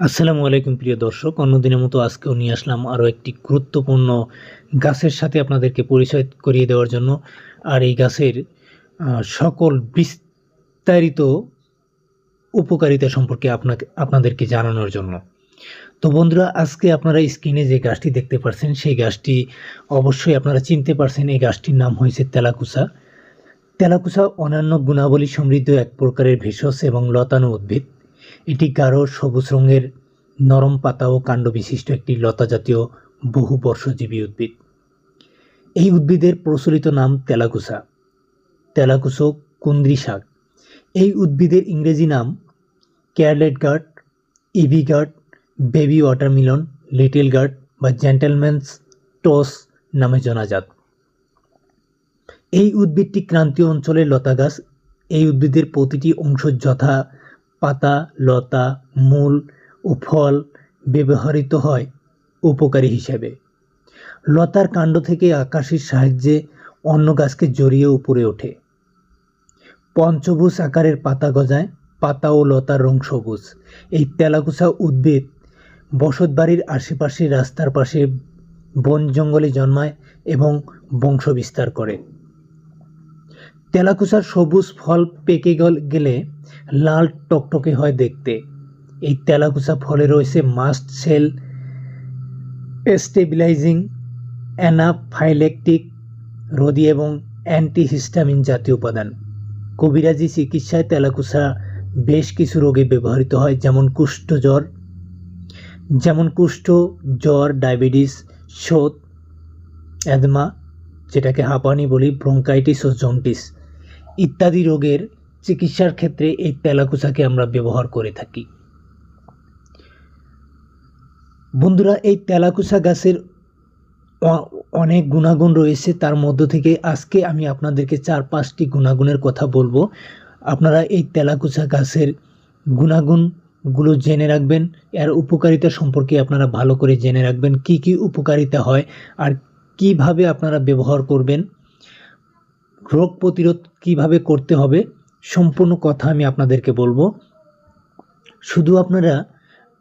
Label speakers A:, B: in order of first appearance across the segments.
A: আসসালামু আলাইকুম প্রিয় দর্শক, অন্যদিনের মতো আজকেও নিয়ে আসলাম আরও একটি গুরুত্বপূর্ণ গাছের সাথে আপনাদেরকে পরিচয় করিয়ে দেওয়ার জন্য। আর এই গাছের সকল বিস্তারিত উপকারিতা সম্পর্কে আপনাকে, আপনাদেরকে জানানোর জন্য। তো বন্ধুরা, আজকে আপনারা স্ক্রিনে যে গাছটি দেখতে পাচ্ছেন সেই গাছটি অবশ্যই আপনারা চিনতে পারছেন। এই গাছটির নাম হয়েছে তেলাকুসা। তেলাকুসা অন্যান্য গুণাবলী সমৃদ্ধ এক প্রকারের ভেষজ এবং লতানো উদ্ভিদ। এটি গাঢ় সবুজ রঙের নরম পাতা ও কাণ্ড বিশিষ্ট একটি লতা জাতীয় বহু বর্ষজীবী উদ্ভিদ। এই উদ্ভিদের প্রচলিত নাম তেলাকুসা। তেলাকুসো কুন্দ্রি শাক। এই উদ্ভিদের ইংরেজি নাম scarlet gourd, ivy gourd, baby watermelon, little gourd বা জেন্টেলম্যানস টস নামে জনাজাত। এই উদ্ভিদটি ক্রান্তীয় অঞ্চলের লতা গাছ এই উদ্ভিদের প্রতিটি অংশ যথা পাতা, লতা, মূল ও ফল ব্যবহৃত হয় উপকারী হিসেবে। লতার কাণ্ড থেকে আকাশের সাহায্যে অন্য গাছকে জড়িয়ে উপরে ওঠে। পঞ্চভুজ আকারের পাতা গজায়, পাতা ও লতার রং সবুজ। এই তেলাকুচা উদ্ভিদ বসতবাড়ির আশেপাশে রাস্তার পাশে বন জঙ্গলে জন্মায় এবং বংশ বিস্তার করে। তেলাকুচার সবুজ ফল পেকে গল- লাল টকটকে হয় দেখতে। এই তেলাকুচা ফলে রয়েছে মাস্ট সেল, স্টেবিলাইজিং, অ্যানাফাইলেকটিক রোদি এবং অ্যান্টিহিস্টামিন জাতীয় উপাদান। কবিরাজি চিকিৎসায় তেলাকুচা বেশ কিছু রোগে ব্যবহৃত হয়, যেমন কুষ্ঠ জ্বর, যেমন কুষ্ঠ জ্বর, ডায়াবেটিস শোথ অ্যাদমা যেটাকে হাঁপানি বলি, ব্রঙ্কাইটিস ও জন্টিস ইত্যাদি রোগের চিকিৎসার ক্ষেত্রে এই তেলাকুচাকে আমরা ব্যবহার করে থাকি। বন্ধুরা, এই তেলাকুচা গাছের অনেক গুণাগুণ রয়েছে। তার মধ্য থেকে আজকে আমি আপনাদেরকে চার পাঁচটি গুণাগুণের কথা বলব। আপনারা এই তেলাকুচা গাছের গুণাগুণগুলো জেনে রাখবেন। এর উপকারিতা সম্পর্কে আপনারা ভালো করে জেনে রাখবেন। কি কি উপকারিতা হয় আর কীভাবে আপনারা ব্যবহার করবেন। রোগ প্রতিরোধ কীভাবে করতে হবে সম্পূর্ণ কথা আমি আপনাদেরকে বলব। শুধু আপনারা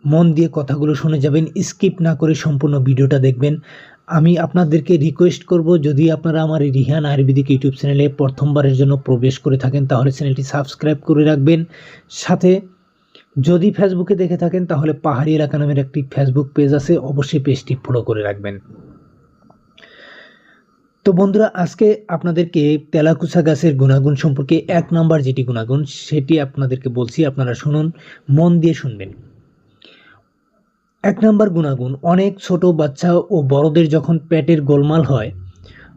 A: মন দিয়ে কথাগুলো শুনে যাবেন, স্কিপ না করে সম্পূর্ণ ভিডিওটা দেখবেন। আমি আপনাদেরকে রিকোয়েস্ট করব, যদি আপনারা আমার রিহান আয়ুর্বেদিক ইউটিউব চ্যানেলে প্রথমবারের জন্য প্রবেশ করে থাকেন, তাহলে চ্যানেলটি সাবস্ক্রাইব করে রাখবেন। সাথে যদি ফেসবুকে দেখে থাকেন, তাহলে পাহাড়ি এলাকা নামের একটি ফেসবুক পেজ আছে, অবশ্যই পেজটি ফলো করে রাখবেন। তো বন্ধুরা, আজকে আপনাদেরকে তেলাকুচা গাছের গুণাগুণ সম্পর্কে এক নাম্বার যেটি গুণাগুণ, সেটি আপনাদেরকে বলছি, আপনারা শুনুন, মন দিয়ে শুনবেন। এক নাম্বার গুণাগুণ, অনেক ছোট বাচ্চা ও বড়দের যখন পেটের গোলমাল হয়,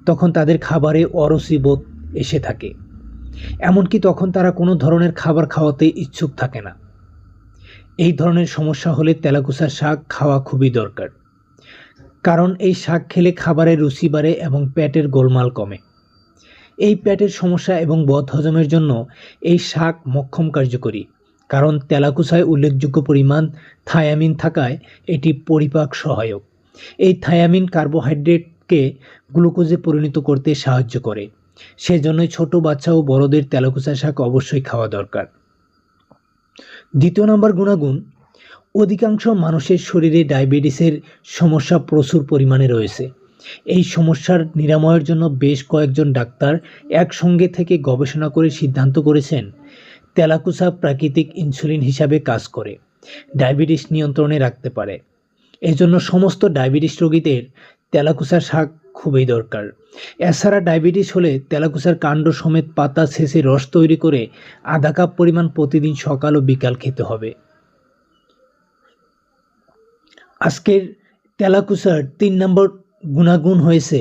A: তখন তাদের খাবারে অরসি বোধ এসে থাকে। এমনকি তখন তারা কোনো ধরনের খাবার খাওয়াতে ইচ্ছুক থাকে না। এই ধরনের সমস্যা হলে তেলাকুচা শাক খাওয়া খুবই দরকার। কারণ এই শাক খেলে খাবারের রুচি বাড়ে এবং পেটের গোলমাল কমে। এই পেটের সমস্যা এবং বদ হজমের জন্য এই শাক মক্ষম কার্যকরী, কারণ তেলাকুচায় উল্লেখযোগ্য পরিমাণ থায়ামিন থাকায় এটি পরিপাক সহায়ক। এই থায়ামিন কার্বোহাইড্রেটকে গ্লুকোজে পরিণত করতে সাহায্য করে, সেজন্যই ছোট বাচ্চা ও বড়দের তেলাকুচা শাক অবশ্যই খাওয়া দরকার। দ্বিতীয় নম্বর গুণাগুণ অধিকাংশ মানুষের শরীরে ডায়াবেটিসের সমস্যা প্রচুর পরিমাণে রয়েছে। এই সমস্যার নিরাময়ের জন্য বেশ কয়েকজন ডাক্তার একসঙ্গে থেকে গবেষণা করে সিদ্ধান্ত করেছেন তেলাকুচা প্রাকৃতিক ইনসুলিন হিসাবে কাজ করে, ডায়াবেটিস নিয়ন্ত্রণে রাখতে পারে। এজন্য সমস্ত ডায়াবেটিস রোগীদের তেলাকুচা শাক খুবই দরকার। এছাড়া ডায়াবেটিস হলে তেলাকুচার কাণ্ড সমেত পাতা ছেঁচে রস তৈরি করে আধা কাপ পরিমাণ প্রতিদিন সকাল ও বিকাল খেতে হবে। আজকের তেলাকুচার তিন নম্বর গুণাগুণ হয়েছে।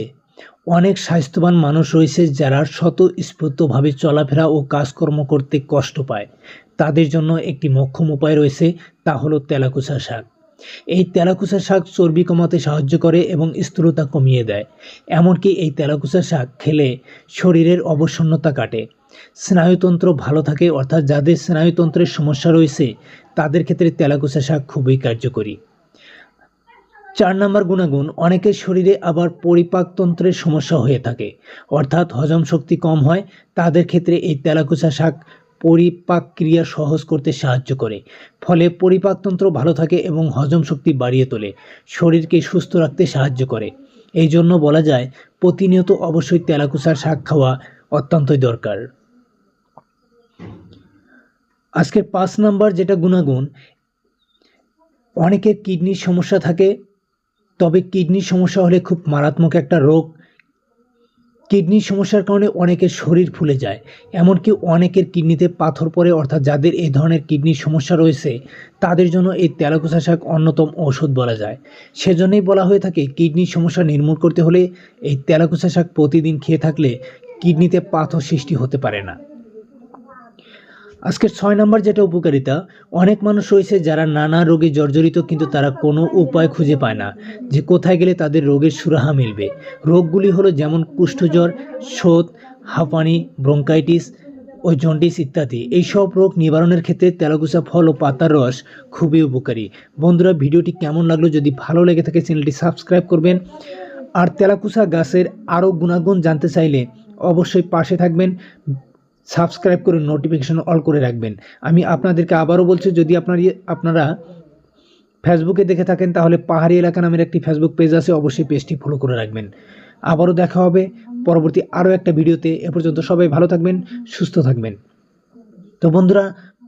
A: অনেক স্বাস্থ্যবান মানুষ রয়েছে যারা স্বতঃস্ফূর্তভাবে চলাফেরা ও কাজকর্ম করতে কষ্ট পায়। তাদের জন্য একটি মক্ষম উপায় রয়েছে, তা হলো তেলাকুচা শাক। এই তেলাকুচা শাক চর্বি কমাতে সাহায্য করে এবং স্থূলতা কমিয়ে দেয়। এমনকি এই তেলাকুচা শাক খেলে শরীরের অবসন্নতা কাটে। স্নায়ুতন্ত্র ভালো থাকে, অর্থাৎ যাদের স্নায়ুতন্ত্রের সমস্যা রয়েছে, তাদের ক্ষেত্রে তেলাকুচা শাক খুবই কার্যকরী। চার নম্বর গুণাগুণ অনেকের শরীরে আবার পরিপাকতন্ত্রের সমস্যা হয়ে থাকে। অর্থাৎ হজম শক্তি কম হয়, তাদের ক্ষেত্রে এই তেলাকুচা শাক পরিপাক ক্রিয়া সহজ করতে সাহায্য করে। ফলে পরিপাকতন্ত্র ভালো থাকে এবং হজম শক্তি বাড়িয়ে তোলে, শরীরকে সুস্থ রাখতে সাহায্য করে। এই জন্য বলা যায়, প্রতিনিয়ত অবশ্যই তেলাকুচার শাক খাওয়া অত্যন্তই দরকার। আজকের পাঁচ নাম্বার যেটা গুণাগুণ, অনেকের কিডনির সমস্যা থাকে তবে কিডনির সমস্যা হলে খুব মারাত্মক একটা রোগ। কিডনির সমস্যার কারণে অনেকের শরীর ফুলে যায়, এমনকি অনেকের কিডনিতে পাথর পড়ে, অর্থাৎ যাদের এই ধরনের কিডনির সমস্যা রয়েছে, তাদের জন্য এই তেলাকুচা শাক অন্যতম ওষুধ বলা যায়। সেজন্যই বলা হয়ে থাকে, কিডনির সমস্যা নির্মূল করতে হলে এই তেলাকুচা শাক প্রতিদিন খেয়ে থাকলে কিডনিতে পাথর সৃষ্টি হতে পারে না। আজকের ছয় নম্বর যেটা উপকারিতা, অনেক মানুষ রয়েছে যারা নানা রোগে জর্জরিত কিন্তু তারা কোনো উপায় খুঁজে পায় না যে কোথায় গেলে তাদের রোগের সুরাহা মিলবে। রোগগুলি হলো যেমন কুষ্ঠজ্বর শোথ হাঁপানি, ব্রঙ্কাইটিস ও জন্ডিস ইত্যাদি। এই সব রোগ নিবারণের ক্ষেত্রে তেলাকুচা ফল ও পাতার রস খুবই উপকারী। বন্ধুরা, ভিডিওটি কেমন লাগল যদি ভালো লেগে থাকে, চ্যানেলটি সাবস্ক্রাইব করবেন। আর তেলাকুচা গাছের আরও গুণাগুণ জানতে চাইলে অবশ্যই পাশে থাকবেন। সাবস্ক্রাইব করে নোটিফিকেশন অল করে রাখবেন। আমি আপনাদেরকে আবারও বলছি, যদি আপনার আপনারা ফেসবুকে দেখে থাকেন, তাহলে পাহাড়ি এলাকা নামের একটি ফেসবুক পেজ আছে, অবশ্যই পেজটি ফলো করে রাখবেন। আবারও দেখা হবে পরবর্তী আরও একটা ভিডিওতে। এ পর্যন্ত সবাই ভালো থাকবেন, সুস্থ থাকবেন। তো বন্ধুরা,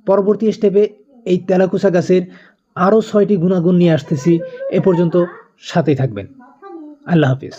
A: পরবর্তী স্টেপে এই তেলাকুচা গাছের আরও ছয়টি গুণাগুণ নিয়ে আসতেছি। এ পর্যন্ত সাথেই থাকবেন। আল্লাহ হাফিজ।